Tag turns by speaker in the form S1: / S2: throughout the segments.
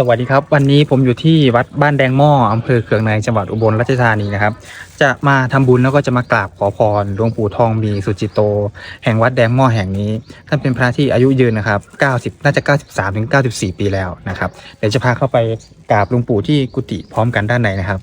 S1: สวัสดีครับ วันนี้ผมอยู่ที่วัดบ้านแดงหม้ออำเภอเขืองในจังหวัดอุบลราชธานีนะครับ จะมาทำบุญแล้วก็จะมากราบขอพรหลวงปู่ทองมีสุจิโต แห่งวัดแดงหม้อแห่งนี้ท่านเป็นพระที่อายุยืนนะครับ 90 น่าจะ 93ถึง94 ปีแล้วนะครับ เดี๋ยวจะพาเข้าไปกราบหลวงปู่ที่กุฏิพร้อมกันด้านในนะครับ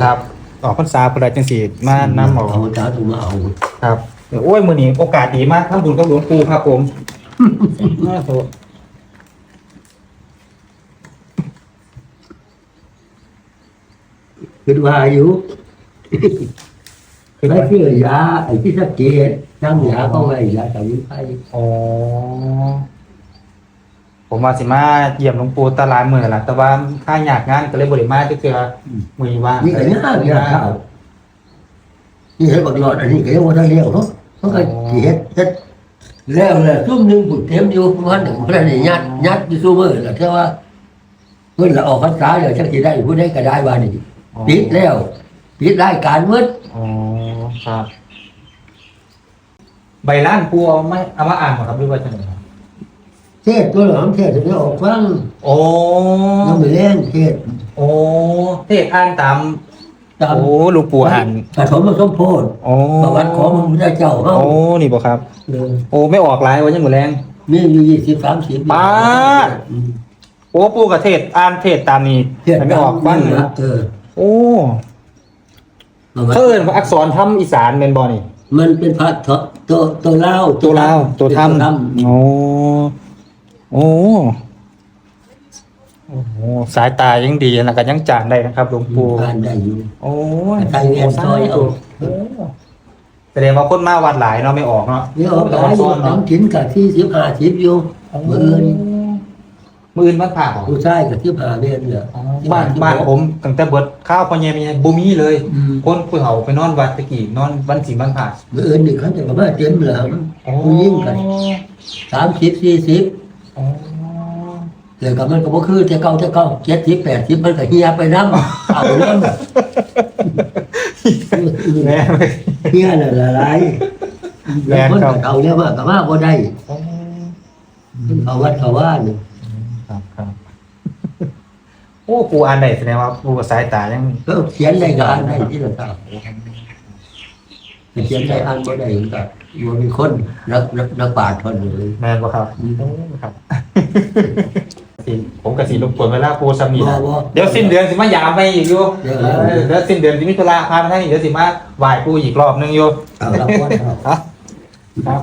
S1: ครับออกพรรษาพระจังสีมานำออก
S2: เอาจ้าถูมาเอา
S1: ครับเดี๋ยวโอ้ยมือนี้โอกาสดีมากทำบุญกับหลวงปู่ครับผมน่าโต
S2: คือว่าอายุ
S1: คือ
S2: ไม่
S1: ว่า
S2: เชื่อยาไอ้ที่สะเกตนั่งยาก็ไม่ยาแต่วิไพ
S1: อ๋อ ผมมาสิมาเยี่ยมหลวงปู่ตลาดมือละแต่ว่าข้าอยากงานก็เลยบริมาจะเจอมือว่าง
S2: นี่ก็ยากยากข้าวนี่เห็นบักหลอดอันนี้ก็ยังว่าได้เลี้ยวเนาะมันก็สิเฮ็ดเฮ็ดแล้วแหละซุ่มหนึงบุกเต็มอยู่วันหนึ่งเพราะนี่ยัดยัดอยู่ซุมื้อแล้วแต่ว่าเพิ่นละออกพรรษาแล้วจักสิได้ผู้ใดก็ได้ว่านี่ปิดแล้วปิดรายการหมด
S1: อ๋อครับ ใบล้านปูเอาไม่เอามาอ่านหมดครับหรือว่าจะไหนครับ
S2: เท ศตัวหลังเทศจะไม่ออกฟัง
S1: โอ้
S2: ยังไม่เล่นเทศ
S1: โอ้เทศอ่านตาม
S2: ตาม
S1: โอ้หลวงปู่อ่าน
S2: ปฐมสมโพธิ
S1: โอ้
S2: ประวัติของพระพุทธเจ้าเฮา
S1: โอ้นี่บอกครับ
S2: เออ
S1: โอ้ไม่ออกไลน์วันยังหมดแรง
S2: มีอยู่ยี่สิบสามสิบ
S1: ป๊าดโอ้ปู่กับเทศอ่านเทศตามนี้
S2: เทศ
S1: มันไม่ออกบ้าง
S2: นะเออ
S1: โอ้
S2: ประวัติ
S1: เขาเอินว่าอักษรทำอีสานเป็นบอนี่
S2: มันเป็นพระทตัวตัวเล่า
S1: ตัวลาวตัวท
S2: เป็นำ
S1: โอ้ โอ้โอ้โหสายตายังดีนะก็ยังจานได้นะครับหลวงปู่
S2: อ่านได้อยู่
S1: โอ้ย
S2: ไทยเรียนซอยเอา
S1: โอ้แสดงว่าคนมาวัดหลายเนาะไม่ออกเนาะ
S2: นี่ออกหลายอ
S1: ซ้
S2: ยู่
S1: อน
S2: น้อ
S1: เนาะ
S2: งถิ่นกับที่สิบห้าสิบอยู่มืออื่น
S1: มืออื่นมันผ่าออก
S2: ผู้ชายกับที่ผ่าเรียนเนี่ย
S1: บ้านบ้านผมตั้งแต่เบิดข้าวพอเยมีบุมีเลย
S2: อืม
S1: คนผู้เขาไปนอนวัดตะกี้นอนวันสีบ้านผ่า
S2: มืออื่นนี่เขาจะมาเต็มหลังผู้ยิ่งกันสามสิบสี่สิบ
S1: อ๋อ
S2: เดี๋ยวกับมันก็บ่คือแต่เก่าแต่เก่าเจ็ดสิบแปดสิบมันก็เฮียไปน้ำเอาน้ำ
S1: แม่
S2: เฮียน่ะละลาย
S1: แม่
S2: คน
S1: ครับ
S2: ก็เอาเนี่ยมากก็มาบ่ได้เขาวัดเขาว่านี่
S1: ครับครับโอ้ปูอ่านได้แสดงว่าปูกับสายตายัง
S2: ก็เขียนได้ก็อ่านได้ที่ละครับเขียนได้อ่านบ่ได้ก็ บ่มีคนนักนักนักปราชญ์คนเลย
S1: แม่นบ่ครับโอ้ครับสิผมกับสีรบกวนเวลาปูซ้ำนี่
S2: บ่
S1: นะ
S2: บ่
S1: เดี๋ยวสิ้นเดือนสิมายามไปอีกอยู่
S2: เดี๋ยว
S1: เออเดี๋ยวสิ้นเดือนสิมิถุลาพามาให้เดี๋ยวสิมาไหว้ปูอีกรอบนึงอยู่
S2: เอาละก่อนเอา
S1: ครับ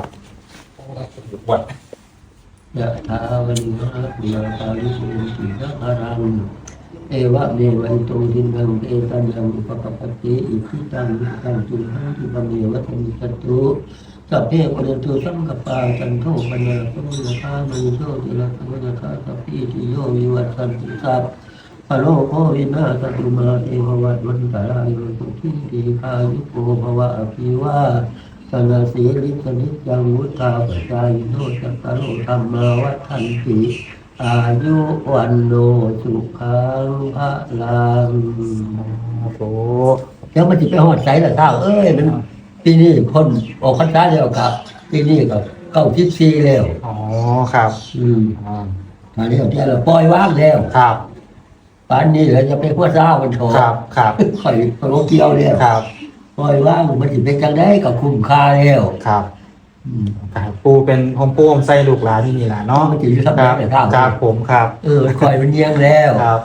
S1: บวช
S2: ยะถาวริวะเดียวตาลิสุติสัพพะรังเอวะเมวัยโตทินังเอตันยังอุปกัปปติอิทิตังวิตังจุหังทิปะเมวะธมิจตุ สัพเพปะเรตุสังกปาจันโทปะนาโตยะธามิโชติละโตยะธาสัพพิติโยวิวัตสันติสัพพะโลโควินาศตุมาเอววัตวันตารายโยสุขีตีคายุโกภวะอภิวาสนาสีลิสนิจังวุฒาปจายโนจัตโลธรรมาวัฏันติอายุวันโนสุขังพระลัง
S1: โอ้โห
S2: แล้วมันจะไปหอดใจละเท่าเอ้ยมัน ปีนี้คนออกพรรษาแล้วครับปีนี้ก็เข้าทิศซีแล้ว
S1: อ๋อครับ
S2: อืม
S1: อ่า
S2: ตอนนี้เอาที่เราปล่อยว่างแล้ว
S1: ครับ
S2: ป่านนี้เราจะไปพัวซ่ามันโถ
S1: ครับครับ
S2: ข่อยโลเกี่ยวแล้ว
S1: ครับ
S2: ปล่อยว่างมันจะเป็นจังได้กับคุ้มค่าแล้ว
S1: ครับ
S2: อืม
S1: ครับปูเป็นโฮมปูโฮมไส้ลูกหลานที่นี่แหละเนาะ
S2: มันจะอยู่ทำ
S1: ค
S2: ไม
S1: รับ
S2: แต่ท่า
S1: ครับผมครับ
S2: เออคอยมันเยี่ยงแล้ว
S1: ครับ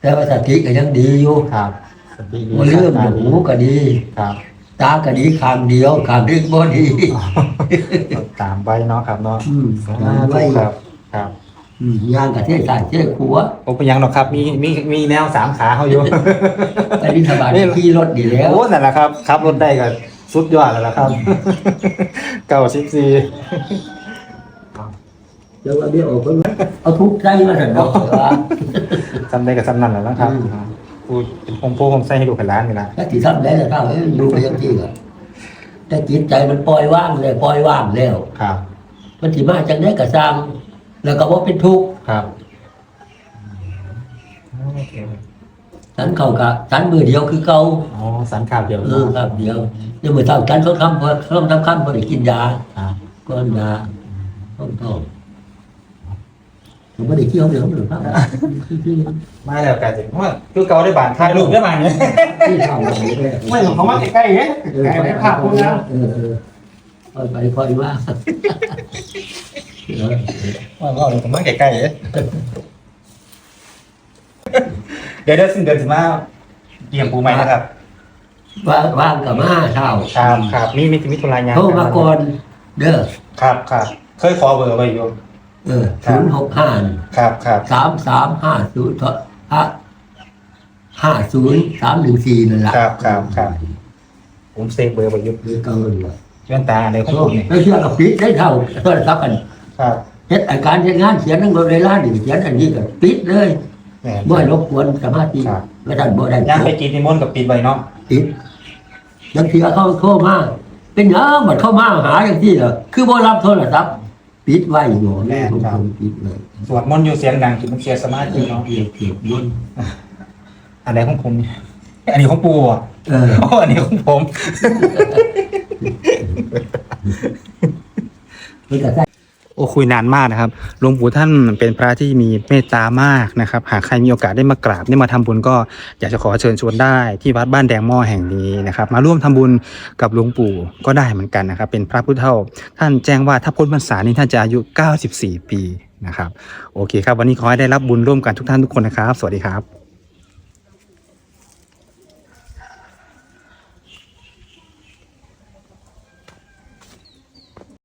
S2: แต่ว่าสติก็ยังดีอยู่
S1: ครับสติดี
S2: มันเรื่องหูก็ดี
S1: ครับ
S2: ตาก็ดีข้างเดียวข้างนึงบ่ดี
S1: ตามไปเนาะครับเนาะ
S2: อืม
S1: สาธุครับ ครับ
S2: อืมย่างกับเทศสายเทศขัว
S1: โอ้เป็นยังหรอกครับ มีมีมีแนวสามขาเขาอยู่
S2: ไปนิทบาทขี่รถดีแล้ว
S1: โอ้นั่นแหละครับขับรถได้ก็สุดยอดแล้วล่ะครับเก้าสิบสี่
S2: แล้วว่าเดี๋ยวเพิ่นว่าเอาทุกข์ใจมาสั่นดอกว่า
S1: จำได้กับจำนั่นแหละนะครับ
S2: อืม
S1: ปูเป็นโฮมปูโฮมไส้ให้ลูกกับหลานนี่ละ
S2: ถ้าที่ทำได้แล้วถ้าเอ้ยอยู่ไปยังที่ก็แต่จิตใจมันปล่อยว่างเลยปล่อยว่างแล้ว
S1: ครับ
S2: มันสิมาจากไหนก็สร้าง แล้วก็บ่เป็นทุกข์
S1: ครับ
S2: สันเข้ากับสันมือเดียวคือเก่า
S1: อ๋อสันข่าวเดียว
S2: เออครับเดียวนี่มือเท่าสันเขาทำพอเขาทำคำพอได้กินยา
S1: ครับ
S2: ก้อนยาท้องท้อง ผมไม่ได้เที่ยวเดี๋ยวหรือเปล่าที่
S1: มาแล้วกันสิว่าคือเกาได้บานถ่ายรูปได้บานเนี่ย
S2: ที่ทำอะไรเนี่ย
S1: ไม่ของเขามาใกล้ๆเนี่ย
S2: เออ
S1: ใกล้ได้ภาพคุณนะ
S2: เออเออคอยไปคอยว่าเออ
S1: ว่าเขาเลยผมมาใกล้ๆเนี่ยเดี๋ยวเดี๋ยวสิ้นเดือนสิมาเตรียมปูใหม่นะครับ
S2: ว่างว่างกับมาเท่า
S1: ครับครับมีมีมีธุระงาน
S2: โทรมาก่อนเด้อ
S1: ครับครับเคยขอเบอร์ไว้อยู่
S2: เออศูนย์หกห้า
S1: ครับครับ
S2: สามสามห้าศูนย์ห้าห้าศูนย์สามหนึ่งสี่นั่นแหละ
S1: ครับครับครับผมเซฟเบอร์ไว้อยู่
S2: เดือเกินเลย
S1: เชื่อตาอะไรของผมนี่
S2: ไม่เชื่อกับปิดได้เท่าโทรศัพท์กัน
S1: ครับ
S2: เฮ็ดอาการเฮ็ดงานเขียนนั่งบนเวลาดิเขียนอันนี้ก็ปิดเลย
S1: แหม
S2: บ่ให้รบกวนสมาธิ
S1: ครับ
S2: ไม่ทันบ่ได้
S1: ย่างไปกินนิมนต์กับปิดไว้เนาะ
S2: ปิดบางทีเขาโทรมาเป็นหยังบัดเข้ามาหาอย่างที่เหรอคือบ่รับโทรศัพท์ ปิดไว้อยู่แม่ผมผมปิดเลย
S1: สวดมนต์อยู่เสียงดังถึงมันเสียสมาธิ
S2: เกี่ยว
S1: เนาะ
S2: เกี่ยวเกี่ยวนุ่น
S1: อันไหนของผมเนี่ยอันนี้ของปูอะ
S2: เออ
S1: โอ้อันนี้ของผม
S2: มันก็ได้
S1: โอ้คุยนานมากนะครับหลวงปู่ท่านเป็นพระที่มีเมตตามากนะครับ หากใครมีโอกาสได้มากราบได้มาทำบุญก็อยากจะขอเชิญชวนได้ที่วัดบ้านแดงหม้อแห่งนี้นะครับ มาร่วมทำบุญกับหลวงปู่ก็ได้เหมือนกันนะครับ เป็นพระพุทธเฒ่าท่านแจ้งว่าถ้าพ้นพรรษานี้ท่านจะอายุ 94 ปีนะครับ โอเคครับ วันนี้ขอให้ได้รับบุญร่วมกันทุกท่านทุกคนนะครับ สวัสดีครับ